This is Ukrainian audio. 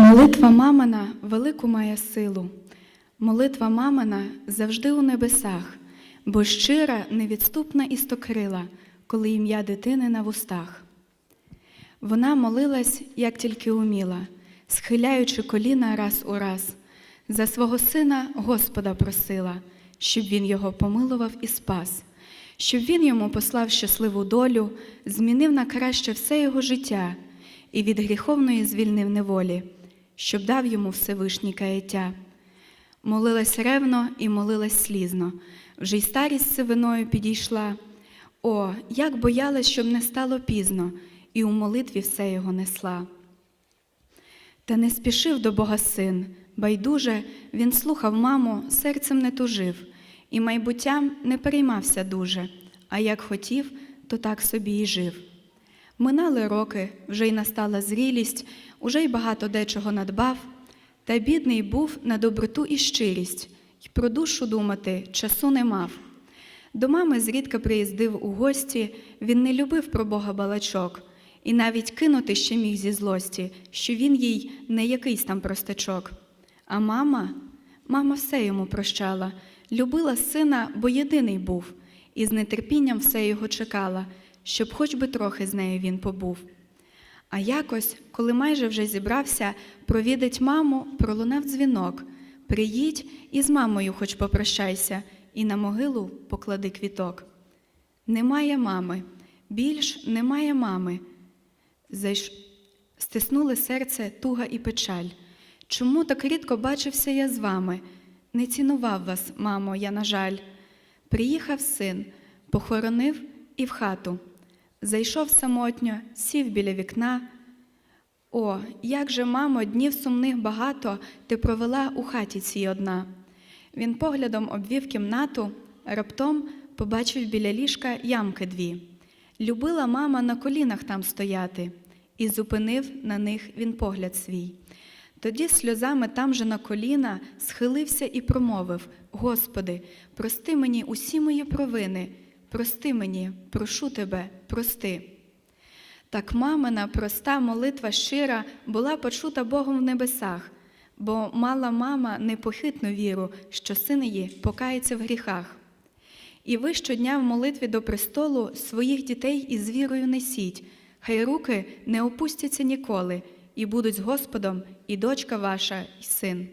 Молитва мамина велику має силу. Молитва мамина завжди у небесах, бо щира, невідступна і стокрила, коли ім'я дитини на вустах. Вона молилась, як тільки уміла, схиляючи коліна раз у раз, за свого сина Господа просила, щоб він його помилував і спас, щоб він йому послав щасливу долю, змінив на краще все його життя і від гріховної звільнив неволі, щоб дав йому Всевишній каяття. Молилась ревно і молилась слізно, вже й старість сивиною підійшла. О, як боялась, щоб не стало пізно, і у молитві все його несла. Та не спішив до Бога син, байдуже він слухав маму, серцем не тужив, і майбуттям не переймався дуже, а як хотів, то так собі і жив. Минали роки, вже й настала зрілість, уже й багато дечого надбав, та бідний був на доброту і щирість, й про душу думати часу не мав. До мами зрідка приїздив у гості, він не любив про Бога балачок, і навіть кинути ще міг зі злості, що він їй не якийсь там простачок. А мама, мама все йому прощала, любила сина, бо єдиний був, і з нетерпінням все його чекала, щоб хоч би трохи з нею він побув. А якось, коли майже вже зібрався провідать маму, пролунав дзвінок. Приїдь і з мамою хоч попрощайся, і на могилу поклади квіток. Немає мами, більш немає мами. Зайш... Стиснули серце туга і печаль. Чому так рідко бачився я з вами? Не цінував вас, мамо, я, на жаль. Приїхав син, похоронив і в хату. Зайшов самотньо, сів біля вікна. О, як же, мамо, днів сумних багато ти провела у хаті цій одна. Він поглядом обвів кімнату, раптом побачив біля ліжка ямки дві. Любила мама на колінах там стояти, і зупинив на них він погляд свій. Тоді сльозами там же на коліна схилився і промовив: Господи, прости мені усі мої провини, прости мені, прошу тебе, прости. Так мамина проста молитва щира була почута Богом в небесах, бо мала мама непохитну віру, що син її покається в гріхах. І ви щодня в молитві до престолу своїх дітей із вірою несіть, хай руки не опустяться ніколи, і будуть з Господом і дочка ваша, і син.